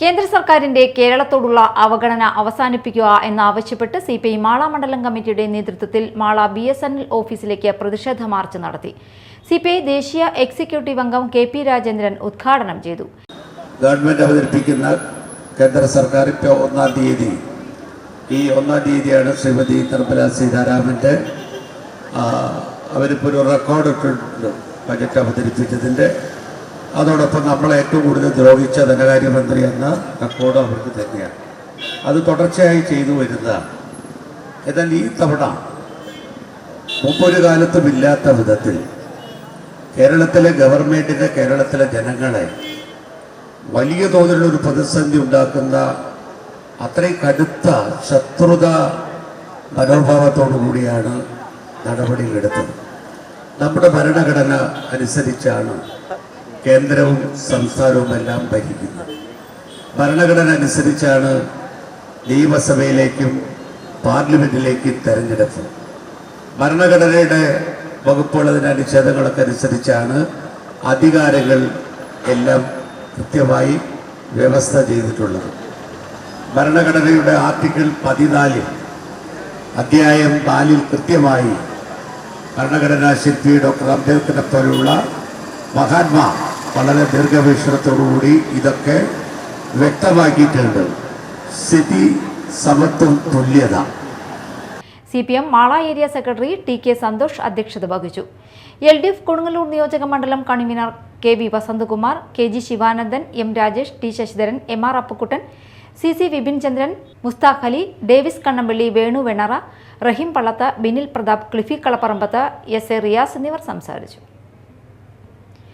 കേന്ദ്ര സർക്കാരിന്റെ കേരളത്തോടുള്ള അവഗണന അവസാനിപ്പിക്കുക എന്നാവശ്യപ്പെട്ട് സി പി ഐ മാള മണ്ഡലം കമ്മിറ്റിയുടെ നേതൃത്വത്തിൽ Mala B S N L ഓഫീസിലേക്ക് പ്രതിഷേധ മാർച്ച് നടത്തി. സി പി ഐ ദേശീയ എക്സിക്യൂട്ടീവ് അംഗം കെ പി രാജേന്ദ്രൻ ഉദ്ഘാടനം ചെയ്തു. ഗവൺമെന്റ് അവതരിപ്പിക്കുന്ന കേന്ദ്ര സർക്കാർ ഇപ്പോൾ ഒന്നാം തീയതി ഈ ഒന്നാം തീയതിയാണ് ശ്രീമതി നിർമ്മല സീതാരാമന്റെ അവരിപ്പോൾ ഒരു റെക്കോർഡ് ഇട്ടിട്ടുണ്ട്. ബജറ്റ് അവതരിപ്പിച്ചതിന്റെ അതോടൊപ്പം നമ്മളെ ഏറ്റവും കൂടുതൽ ദ്രോഹിച്ച ധനകാര്യമന്ത്രി എന്ന റെക്കോർഡ് അവർക്ക് തന്നെയാണ്. അത് തുടർച്ചയായി ചെയ്തു വരുന്നതാണ് എന്നാൽ ഈ തവണ മുമ്പൊരു കാലത്തും ഇല്ലാത്ത വിധത്തിൽ കേരളത്തിലെ ഗവൺമെന്റിന്റെ കേരളത്തിലെ ജനങ്ങളെ വലിയ തോതിലുള്ള ഒരു പ്രതിസന്ധി ഉണ്ടാക്കുന്ന അത്രയും കടുത്ത ശത്രുത മനോഭാവത്തോടു കൂടിയാണ് നടപടികളെടുത്തത് നമ്മുടെ ഭരണഘടന അനുസരിച്ചാണ് കേന്ദ്രവും സംസ്ഥാനവും എല്ലാം ഭരിക്കുന്നത്. ഭരണഘടന അനുസരിച്ചാണ് നിയമസഭയിലേക്കും പാർലമെന്റിലേക്കും തെരഞ്ഞെടുപ്പ്. ഭരണഘടനയുടെ വകുപ്പുകൾ അതിന്റെ അനുച്ഛേദങ്ങളൊക്കെ അനുസരിച്ചാണ് അധികാരങ്ങൾ എല്ലാം കൃത്യമായി വ്യവസ്ഥ ചെയ്തിട്ടുള്ളത്. ഭരണഘടനയുടെ ആർട്ടിക്കിൾ പതിനാലിൽ അധ്യായം നാലിൽ കൃത്യമായി ഭരണഘടനാ ശില്പി ഡോക്ടർ അംബേദ്കറെ പോലുള്ള മഹാത്മാ വളരെ ദീർഘവീക്ഷണത്തോടുകൂടി ഇതൊക്കെ വ്യക്തമാക്കിയിട്ടുണ്ട്. സ്ഥിതി സമത്വം തുല്യത. C P M Mala area secretary T K Santhosh അധ്യക്ഷത വഹിച്ചു. എൽ ഡി എഫ് കൊടുങ്ങല്ലൂർ നിയോജക മണ്ഡലം convener K V Vasanthakumar K G Sivanandan M Rajesh T Sasidharan M R Appukuttan C C Vipin Chandran Musthaq Ali Davis Kannampilly Venu Venara Rahim Pallath Binil Prathap Cliffy Kalaparambath S A Riyas എന്നിവർ സംസാരിച്ചു.